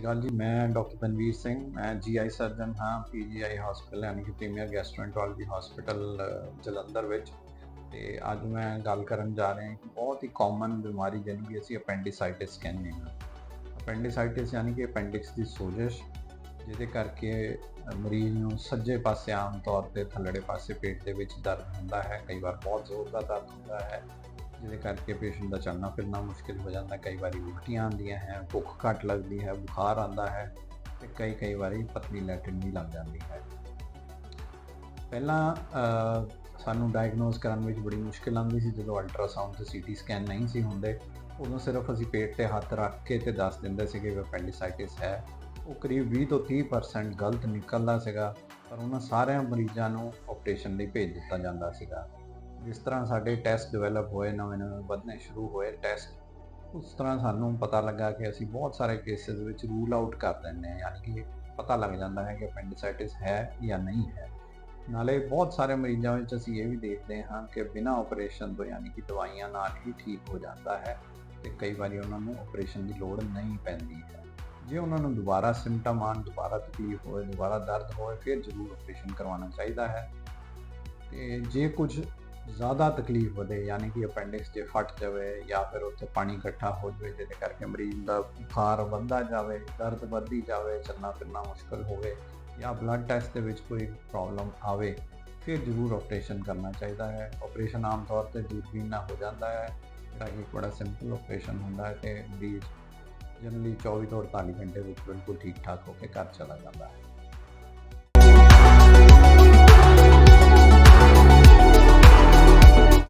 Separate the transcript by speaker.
Speaker 1: ਸ਼੍ਰੀ ਅਕਾਲ ਜੀ, ਮੈਂ ਡਾਕਟਰ ਤਨਵੀਰ ਸਿੰਘ, ਮੈਂ ਜੀਆਈ ਸਰਜਨ ਹਾਂ ਪੀਜੀਆਈ ਹਸਪੀਟਲ ਯਾਨੀ ਕਿ ਪ੍ਰੀਮੀਅਰ ਗੈਸਟ੍ਰੋਐਂਟਰੋਲੋਜੀ ਹਸਪੀਟਲ ਜਲੰਧਰ ਵਿੱਚ। ਤੇ ਅੱਜ ਮੈਂ ਗੱਲ ਕਰਨ ਜਾ ਰਿਹਾ ਹਾਂ ਕਿ ਬਹੁਤ ਹੀ ਕਾਮਨ ਬਿਮਾਰੀ ਜਿਹਨੂੰ ਕਿ ਅਸੀਂ ਅਪੈਂਡਿਸਾਈਟਿਸ ਕਹਿੰਦੇ ਹਾਂ। ਅਪੈਂਡਿਸਾਈਟਿਸ ਯਾਨੀ ਕਿ ਅਪੈਂਡਿਕਸ ਦੀ ਸੋਜਸ਼, ਜਿਹਦੇ ਕਰਕੇ ਮਰੀਜ਼ ਨੂੰ ਸੱਜੇ ਪਾਸੇ ਆਮ ਤੌਰ ਤੇ ਥੱਲੜੇ ਪਾਸੇ ਪੇਟ ਦੇ ਵਿੱਚ ਦਰਦ ਹੁੰਦਾ ਹੈ, ਕਈ ਵਾਰ ਬਹੁਤ ਜ਼ੋਰ ਦਾ ਦਰਦ ਹੁੰਦਾ ਹੈ। ਜਿਹਦੇ ਕਰਕੇ ਪੇਸ਼ੈਂਟ ਦਾ ਚੱਲਣਾ ਫਿਰਨਾ ਮੁਸ਼ਕਿਲ ਹੋ ਜਾਂਦਾ। ਕਈ ਵਾਰੀ ਉਲਟੀਆਂ ਆਉਂਦੀਆਂ ਹੈ, ਭੁੱਖ ਘੱਟ ਲੱਗਦੀ ਹੈ, ਬੁਖਾਰ ਆਉਂਦਾ ਹੈ ਤੇ ਕਈ ਕਈ ਵਾਰੀ ਪਤਲੀ ਲੈਟਰਿਨ ਵੀ ਲੱਗ ਜਾਂਦੀ ਹੈ। ਪਹਿਲਾਂ ਸਾਨੂੰ ਡਾਇਗਨੋਸ ਕਰਨ ਵਿੱਚ ਬੜੀ ਮੁਸ਼ਕਿਲ ਆਉਂਦੀ ਸੀ। ਜਦੋਂ ਅਲਟਰਾਸਾਊਂਡ ਤੇ ਸੀਟੀ ਸਕੈਨ ਨਹੀਂ ਸੀ ਹੁੰਦੇ, ਉਦੋਂ ਸਿਰਫ ਅਸੀਂ ਪੇਟ ਤੇ ਹੱਥ ਰੱਖ ਕੇ ਤੇ ਦੱਸ ਦਿੰਦੇ ਸੀਗੇ ਕਿ appendicitis ਹੈ। ਉਹ ਕਰੀਬ 20 ਤੋਂ 30% ਗਲਤ ਨਿਕਲਦਾ ਸੀਗਾ, ਪਰ ਉਹਨਾਂ ਸਾਰਿਆਂ ਮਰੀਜ਼ਾਂ ਨੂੰ ਆਪਰੇਸ਼ਨ ਲਈ ਭੇਜ ਦਿੱਤਾ ਜਾਂਦਾ ਸੀਗਾ। ਜਿਸ ਤਰ੍ਹਾਂ ਸਾਡੇ ਟੈਸਟ ਡਿਵੈਲਪ ਹੋਏ, ਨਵੇਂ ਨਵੇਂ ਵਧਣੇ ਸ਼ੁਰੂ ਹੋਏ ਟੈਸਟ ਉਸ ਤਰ੍ਹਾਂ ਸਾਨੂੰ ਪਤਾ ਲੱਗਾ ਕਿ ਅਸੀਂ ਬਹੁਤ ਸਾਰੇ ਕੇਸਿਸ ਵਿੱਚ ਰੂਲ ਆਊਟ ਕਰ ਦਿੰਦੇ ਹਾਂ, ਯਾਨੀ ਕਿ ਪਤਾ ਲੱਗ ਜਾਂਦਾ ਹੈ ਕਿ appendicitis ਹੈ ਜਾਂ ਨਹੀਂ ਹੈ। ਨਾਲੇ ਬਹੁਤ ਸਾਰੇ ਮਰੀਜ਼ਾਂ ਵਿੱਚ ਅਸੀਂ ਇਹ ਵੀ ਦੇਖਦੇ ਹਾਂ ਕਿ ਬਿਨਾਂ ਆਪਰੇਸ਼ਨ ਤੋਂ ਯਾਨੀ ਕਿ ਦਵਾਈਆਂ ਨਾਲ ਹੀ ਠੀਕ ਹੋ ਜਾਂਦਾ ਹੈ ਤੇ ਕਈ ਵਾਰੀ ਉਹਨਾਂ ਨੂੰ ਆਪਰੇਸ਼ਨ ਦੀ ਲੋੜ ਨਹੀਂ ਪੈਂਦੀ ਹੈ। ਜੇ ਉਹਨਾਂ ਨੂੰ ਦੁਬਾਰਾ ਸਿੰਪਟਮ ਆਉਣ, ਦੁਬਾਰਾ ਤਕਲੀਫ ਹੋਏ, ਦੁਬਾਰਾ ਦਰਦ ਹੋਏ, ਫਿਰ ਜ਼ਰੂਰ ਆਪਰੇਸ਼ਨ ਕਰਵਾਉਣਾ ਚਾਹੀਦਾ ਹੈ। ਤੇ ਜੇ ਕੁਝ ਜ਼ਿਆਦਾ ਤਕਲੀਫ ਵਧੇ, ਯਾਨੀ ਕਿ ਅਪੈਂਡਿਕਸ ਜੇ ਫਟ ਜਾਵੇ ਜਾਂ ਫਿਰ ਉੱਥੇ ਪਾਣੀ ਇਕੱਠਾ ਹੋ ਜਾਵੇ, ਜਿਹਦੇ ਕਰਕੇ ਮਰੀਜ਼ ਦਾ ਬੁਖਾਰ ਵੱਧਦਾ ਜਾਵੇ, ਦਰਦ ਵੱਧਦੀ ਜਾਵੇ, ਚੱਲਣਾ ਫਿਰਨਾ ਮੁਸ਼ਕਲ ਹੋਵੇ ਜਾਂ ਬਲੱਡ ਟੈਸਟ ਦੇ ਵਿੱਚ ਕੋਈ ਪ੍ਰੋਬਲਮ ਆਵੇ, ਫਿਰ ਜ਼ਰੂਰ ਆਪਰੇਸ਼ਨ ਕਰਨਾ ਚਾਹੀਦਾ ਹੈ। ਆਪਰੇਸ਼ਨ ਆਮ ਤੌਰ ਤੇ ਦੂਰਬੀਨ ਨਾਲ ਹੋ ਜਾਂਦਾ ਹੈ। ਜਿਹੜਾ ਕਿ ਬੜਾ ਸਿੰਪਲ ਆਪਰੇਸ਼ਨ ਹੁੰਦਾ ਹੈ ਤੇ ਮਰੀਜ਼ ਜਨਰਲੀ 24 ਤੋਂ 48 ਘੰਟੇ ਵਿੱਚ ਬਿਲਕੁਲ ਠੀਕ ਠਾਕ ਹੋ ਕੇ ਘਰ ਚਲਾ ਜਾਂਦਾ ਹੈ।